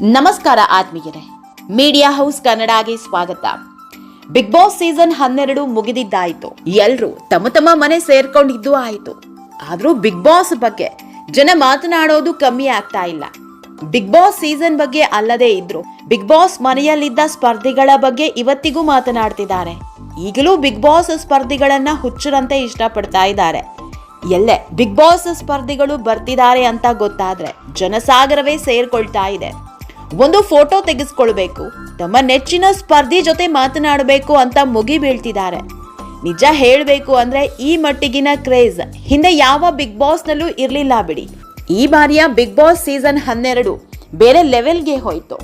ನಮಸ್ಕಾರ ಆತ್ಮೀಯರೇ. Media house ಕನ್ನಡಗೆ ಸ್ವಾಗತ. ಬಿಗ್ ಬಾಸ್ ಸೀಸನ್ ಹನ್ನೆರಡು ಮುಗಿದಿದ್ದಾಯಿತು. ಎಲ್ಲರೂ ತಮ್ಮ ತಮ್ಮ ಮನೆ ಸೇರ್ಕೊಂಡಿದ್ದು ಆಯಿತು. ಆದರೂ ಬಿಗ್ ಬಾಸ್ ಬಗ್ಗೆ ಜನ ಮಾತನಾಡೋದು ಕಮ್ಮಿ ಆಗ್ತಾ ಇಲ್ಲ. ಬಿಗ್ ಬಾಸ್ ಸೀಸನ್ ಬಗ್ಗೆ ಅಲ್ಲದೆ ಇದ್ರು. ಬಿಗ್ ಬಾಸ್ ಮನೆಯಲ್ಲಿದ್ದ ಸ್ಪರ್ಧಿಗಳ ಬಗ್ಗೆ ಇವತ್ತಿಗೂ ಮಾತನಾಡ್ತಿದ್ದಾರೆ. ಈಗಲೂ ಬಿಗ್ ಬಾಸ್ ಸ್ಪರ್ಧಿಗಳನ್ನ ಹುಚ್ಚರಂತೆ ಇಷ್ಟಪಡ್ತಾ ಇದ್ದಾರೆ. ಎಲ್ಲೇ ಬಿಗ್ ಬಾಸ್ ಸ್ಪರ್ಧಿಗಳು ಬರ್ತಿದ್ದಾರೆ ಅಂತ ಗೊತ್ತಾದ್ರೆ ಜನಸಾಗರವೇ ಸೇರ್ಕೊಳ್ತಾ ಇದೆ. ಒಂದು ಫೋಟೋ ತೆಗೆಸ್ಕೊಳ್ಬೇಕು. ತಮ್ಮ ನೆಚ್ಚಿನ ಸ್ಪರ್ಧಿ ಜೊತೆ ಮಾತನಾಡಬೇಕು ಅಂತ ಮುಗಿ ಬೀಳ್ತಿದ್ದಾರೆ. ನಿಜ ಹೇಳಬೇಕು ಅಂದ್ರೆ ಈ ಮಟ್ಟಿಗಿನ ಕ್ರೇಜ್. ಹಿಂದೆ ಯಾವ ಬಿಗ್ ಬಾಸ್ನಲ್ಲೂ ಇರಲಿಲ್ಲ ಬಿಡಿ. ಈ ಬಾರಿಯ ಬಿಗ್ ಬಾಸ್ ಸೀಸನ್ ಹನ್ನೆರಡು ಬೇರೆ ಲೆವೆಲ್ಗೆ ಹೋಯ್ತು.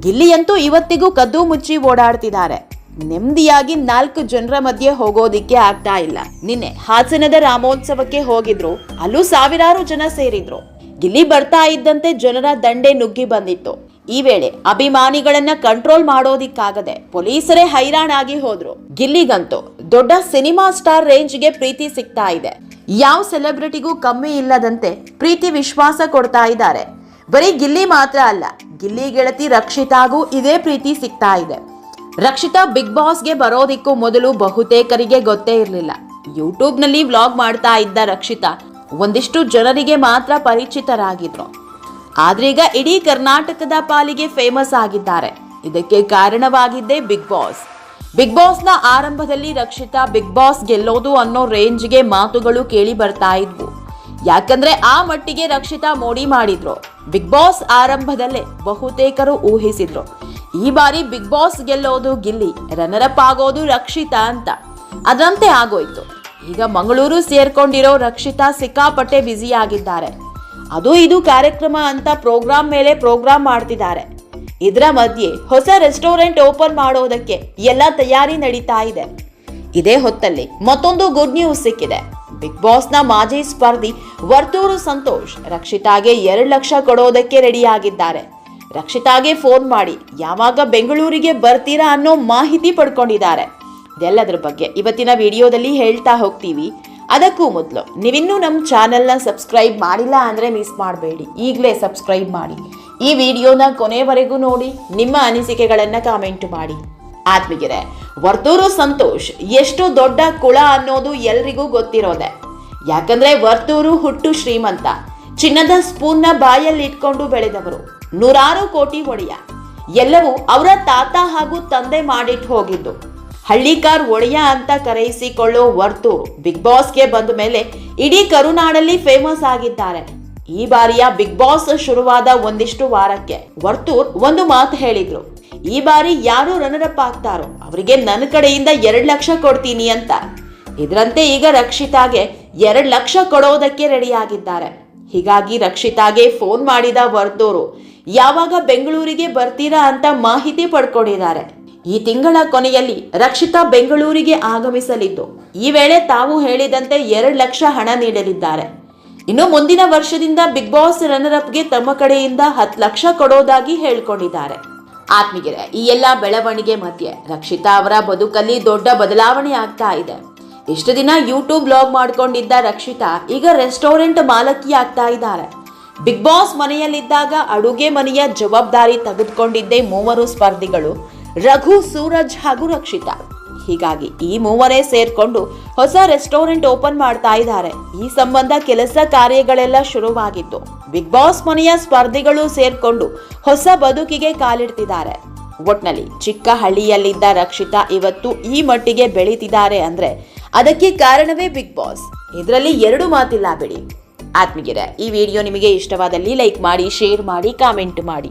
ಗಿಲ್ಲಿಯಂತೂ ಇವತ್ತಿಗೂ ಕದ್ದು ಮುಚ್ಚಿ ಓಡಾಡ್ತಿದ್ದಾರೆ. ನೆಮ್ಮದಿಯಾಗಿ ನಾಲ್ಕು ಜನರ ಮಧ್ಯೆ ಹೋಗೋದಿಕ್ಕೆ ಆಗ್ತಾ ಇಲ್ಲ. ನಿನ್ನೆ ಹಾಸನದ ರಾಮೋತ್ಸವಕ್ಕೆ ಹೋಗಿದ್ರು. ಅಲ್ಲೂ ಸಾವಿರಾರು ಜನ ಸೇರಿದ್ರು. ಗಿಲ್ಲಿ ಬರ್ತಾ ಇದ್ದಂತೆ ಜನರ ದಂಡೆ ನುಗ್ಗಿ ಬಂದಿತ್ತು. ಈ ವೇಳೆ ಅಭಿಮಾನಿಗಳನ್ನ ಕಂಟ್ರೋಲ್ ಮಾಡೋದಿಕ್ಕಾಗದೆ ಪೊಲೀಸರೇ ಹೈರಾಣಾಗಿ ಹೋದ್ರು. ಗಿಲ್ಲಿಗಂತೂ ದೊಡ್ಡ ಸಿನಿಮಾ ಸ್ಟಾರ್ ರೇಂಜ್ಗೆ ಪ್ರೀತಿ ಸಿಗ್ತಾ ಇದೆ. ಯಾವ ಸೆಲೆಬ್ರಿಟಿಗೂ ಕಮ್ಮಿ ಇಲ್ಲದಂತೆ ಪ್ರೀತಿ ವಿಶ್ವಾಸ ಕೊಡ್ತಾ ಇದ್ದಾರೆ. ಬರೀ ಗಿಲ್ಲಿ ಮಾತ್ರ ಅಲ್ಲ, ಗಿಲ್ಲಿ ಗೆಳತಿ ರಕ್ಷಿತಾಗೂ ಇದೇ ಪ್ರೀತಿ ಸಿಗ್ತಾ ಇದೆ. ರಕ್ಷಿತಾ ಬಿಗ್ ಬಾಸ್ಗೆ ಬರೋದಿಕ್ಕೂ ಮೊದಲು ಬಹುತೇಕರಿಗೆ ಗೊತ್ತೇ ಇರಲಿಲ್ಲ. ಯೂಟ್ಯೂಬ್ನಲ್ಲಿ ವ್ಲಾಗ್ ಮಾಡ್ತಾ ಇದ್ದ ರಕ್ಷಿತಾ ಒಂದಿಷ್ಟು ಜನರಿಗೆ ಮಾತ್ರ ಪರಿಚಿತರಾಗಿದ್ರು. ಆದ್ರೀಗ ಇಡೀ ಕರ್ನಾಟಕದ ಪಾಲಿಗೆ ಫೇಮಸ್ ಆಗಿದ್ದಾರೆ. ಇದಕ್ಕೆ ಕಾರಣವಾಗಿದ್ದೇ ಬಿಗ್ ಬಾಸ್ ಬಿಗ್ ಬಾಸ್ನ ಆರಂಭದಲ್ಲಿ ರಕ್ಷಿತಾ ಬಿಗ್ ಬಾಸ್ ಗೆಲ್ಲೋದು ಅನ್ನೋ ರೇಂಜ್ಗೆ ಮಾತುಗಳು ಕೇಳಿ ಬರ್ತಾ ಇದ್ವು. ಯಾಕಂದ್ರೆ ಆ ಮಟ್ಟಿಗೆ ರಕ್ಷಿತಾ ಮೋಡಿ ಮಾಡಿದ್ರು. ಬಿಗ್ ಬಾಸ್ ಆರಂಭದಲ್ಲೇ ಬಹುತೇಕರು ಊಹಿಸಿದ್ರು. ಈ ಬಾರಿ ಬಿಗ್ ಬಾಸ್ ಗೆಲ್ಲೋದು ಗಿಲ್ಲಿ ರನ್ನರಪ್ ಆಗೋದು ರಕ್ಷಿತಾ ಅಂತ. ಅದರಂತೆ ಆಗೋಯ್ತು. ಈಗ ಮಂಗಳೂರು ಸೇರ್ಕೊಂಡಿರೋ ರಕ್ಷಿತಾ ಸಿಕ್ಕಾಪಟ್ಟೆ ಬ್ಯುಸಿ ಆಗಿದ್ದಾರೆ. ಅದು ಇದು ಕಾರ್ಯಕ್ರಮ ಅಂತ ಪ್ರೋಗ್ರಾಮ್ ಮೇಲೆ ಪ್ರೋಗ್ರಾಮ್ ಮಾಡ್ತಿದ್ದಾರೆ. ಇದರ ಮಧ್ಯೆ ಹೊಸ ರೆಸ್ಟೋರೆಂಟ್ ಓಪನ್ ಮಾಡೋದಕ್ಕೆ ಎಲ್ಲ ತಯಾರಿ ನಡೀತಾ ಇದೆ. ಇದೇ ಹೊತ್ತಲ್ಲಿ ಮತ್ತೊಂದು ಗುಡ್ ನ್ಯೂಸ್ ಸಿಕ್ಕಿದೆ. ಬಿಗ್ ಬಾಸ್ನ ಮಾಜಿ ಸ್ಪರ್ಧಿ ವರ್ತೂರು ಸಂತೋಷ್ ರಕ್ಷಿತಾಗೆ ಎರಡು ಲಕ್ಷ ಕೊಡೋದಕ್ಕೆ ರೆಡಿಯಾಗಿದ್ದಾರೆ. ರಕ್ಷಿತಾಗೆ ಫೋನ್ ಮಾಡಿ ಯಾವಾಗ ಬೆಂಗಳೂರಿಗೆ ಬರ್ತೀರಾ ಅನ್ನೋ ಮಾಹಿತಿ ಪಡ್ಕೊಂಡಿದ್ದಾರೆ. ಇದೆಲ್ಲದರ ಬಗ್ಗೆ ಇವತ್ತಿನ ವಿಡಿಯೋದಲ್ಲಿ ಹೇಳ್ತಾ ಹೋಗ್ತೀವಿ. ಅದಕ್ಕೂ ಮೊದಲು. ನೀವಿನ್ನೂ ನಮ್ಮ ಚಾನಲ್ನ ಸಬ್ಸ್ಕ್ರೈಬ್ ಮಾಡಿಲ್ಲ ಅಂದರೆ ಮಿಸ್ ಮಾಡಬೇಡಿ. ಈಗಲೇ ಸಬ್ಸ್ಕ್ರೈಬ್ ಮಾಡಿ. ಈ ವಿಡಿಯೋನ ಕೊನೆವರೆಗೂ ನೋಡಿ, ನಿಮ್ಮ ಅನಿಸಿಕೆಗಳನ್ನು ಕಾಮೆಂಟ್ ಮಾಡಿ. ಆತ್ಮೀಗೆರೆ ವರ್ತೂರು ಸಂತೋಷ್, ಎಷ್ಟು ದೊಡ್ಡ ಕುಳ ಅನ್ನೋದು ಎಲ್ರಿಗೂ ಗೊತ್ತಿರೋದೆ. ಯಾಕಂದ್ರೆ ವರ್ತೂರು ಹುಟ್ಟು ಶ್ರೀಮಂತ. ಚಿನ್ನದ ಸ್ಪೂನ್ನ ಬಾಯಲ್ಲಿ ಇಟ್ಕೊಂಡು ಬೆಳೆದವರು. ನೂರಾರು ಕೋಟಿ ಒಡೆಯ. ಎಲ್ಲವೂ ಅವರ ತಾತ ಹಾಗೂ ತಂದೆ ಮಾಡಿಟ್ಟು ಹೋಗಿದ್ದು. ಹಳ್ಳಿಕಾರ್ ಒಡೆಯ ಅಂತ ಕರೆಯಿಸಿಕೊಳ್ಳೋ ವರ್ತು ಬಿಗ್ ಬಾಸ್ಗೆ ಬಂದ ಮೇಲೆ ಇಡೀ ಕರುನಾಡಲ್ಲಿ ಫೇಮಸ್ ಆಗಿದ್ದಾರೆ. ಈ ಬಾರಿಯ ಬಿಗ್ ಬಾಸ್ ಶುರುವಾದ ಒಂದಿಷ್ಟು ವಾರಕ್ಕೆ ವರ್ತೂರ್ ಒಂದು ಮಾತು ಹೇಳಿದ್ರು. ಈ ಬಾರಿ ಯಾರು ರನ್ನರ್ ಆಗ್ತಾರೋ ಅವರಿಗೆ ನನ್ನ ಕಡೆಯಿಂದ ಎರಡು ಲಕ್ಷ ಕೊಡ್ತೀನಿ ಅಂತ. ಇದರಂತೆ ಈಗ ರಕ್ಷಿತಾಗೆ ಎರಡು ಲಕ್ಷ ಕೊಡೋದಕ್ಕೆ ರೆಡಿಯಾಗಿದ್ದಾರೆ. ಹೀಗಾಗಿ ರಕ್ಷಿತಾಗೆ ಫೋನ್ ಮಾಡಿದ ವರ್ತೂರು, ಯಾವಾಗ ಬೆಂಗಳೂರಿಗೆ ಬರ್ತೀರಾ ಅಂತ ಮಾಹಿತಿ ಪಡ್ಕೊಂಡಿದ್ದಾರೆ. ಈ ತಿಂಗಳ ಕೊನೆಯಲ್ಲಿ ರಕ್ಷಿತಾ ಬೆಂಗಳೂರಿಗೆ ಆಗಮಿಸಲಿದ್ದು, ಈ ವೇಳೆ ತಾವು ಹೇಳಿದಂತೆ ಎರಡು ಲಕ್ಷ ಹಣ ನೀಡಲಿದ್ದಾರೆ. ಇನ್ನು ಮುಂದಿನ ವರ್ಷದಿಂದ ಬಿಗ್ ಬಾಸ್ ರನ್ನರ್ ಅಪ್ಗೆ ತಮ್ಮ ಕಡೆಯಿಂದ ಹತ್ತು ಲಕ್ಷ ಕೊಡೋದಾಗಿ ಹೇಳ್ಕೊಂಡಿದ್ದಾರೆ. ಆತ್ಮೀಗೆರೆ ಈ ಎಲ್ಲ ಬೆಳವಣಿಗೆ ಮಧ್ಯೆ ರಕ್ಷಿತಾ ಅವರ ಬದುಕಲ್ಲಿ ದೊಡ್ಡ ಬದಲಾವಣೆ ಆಗ್ತಾ ಇದೆ. ಇಷ್ಟು ದಿನ ಯೂಟ್ಯೂಬ್ ಬ್ಲಾಗ್ ಮಾಡ್ಕೊಂಡಿದ್ದ ರಕ್ಷಿತಾ ಈಗ ರೆಸ್ಟೋರೆಂಟ್ ಮಾಲಕಿ ಆಗ್ತಾ ಇದ್ದಾರೆ. ಬಿಗ್ ಬಾಸ್ ಮನೆಯಲ್ಲಿದ್ದಾಗ ಅಡುಗೆ ಮನೆಯ ಜವಾಬ್ದಾರಿ ತೆಗೆದುಕೊಂಡಿದ್ದೇ ಮೂವರು ಸ್ಪರ್ಧಿಗಳು. ರಘು, ಸೂರಜ್ ಹಾಗೂ ರಕ್ಷಿತಾ. ಹೀಗಾಗಿ ಈ ಮೂವರೇ ಸೇರ್ಕೊಂಡು ಹೊಸ ರೆಸ್ಟೋರೆಂಟ್ ಓಪನ್ ಮಾಡ್ತಾ ಇದ್ದಾರೆ. ಈ ಸಂಬಂಧ ಕೆಲಸ ಕಾರ್ಯಗಳೆಲ್ಲ ಶುರುವಾಗಿತ್ತು. ಬಿಗ್ ಬಾಸ್ ಮನೆಯ ಸ್ಪರ್ಧಿಗಳು ಸೇರ್ಕೊಂಡು ಹೊಸ ಬದುಕಿಗೆ ಕಾಲಿಡ್ತಿದ್ದಾರೆ. ಒಟ್ನಲ್ಲಿ ಚಿಕ್ಕ ಹಳ್ಳಿಯಲ್ಲಿದ್ದ ರಕ್ಷಿತಾ ಇವತ್ತು ಈ ಮಟ್ಟಿಗೆ ಬೆಳೀತಿದ್ದಾರೆ ಅಂದ್ರೆ ಅದಕ್ಕೆ ಕಾರಣವೇ ಬಿಗ್ ಬಾಸ್. ಇದರಲ್ಲಿ ಎರಡು ಮಾತಿಲ್ಲ ಬಿಡಿ. ಆತ್ಮೀಯರ, ಈ ವಿಡಿಯೋ ನಿಮಗೆ ಇಷ್ಟವಾದಲ್ಲಿ ಲೈಕ್ ಮಾಡಿ, ಶೇರ್ ಮಾಡಿ, ಕಾಮೆಂಟ್ ಮಾಡಿ.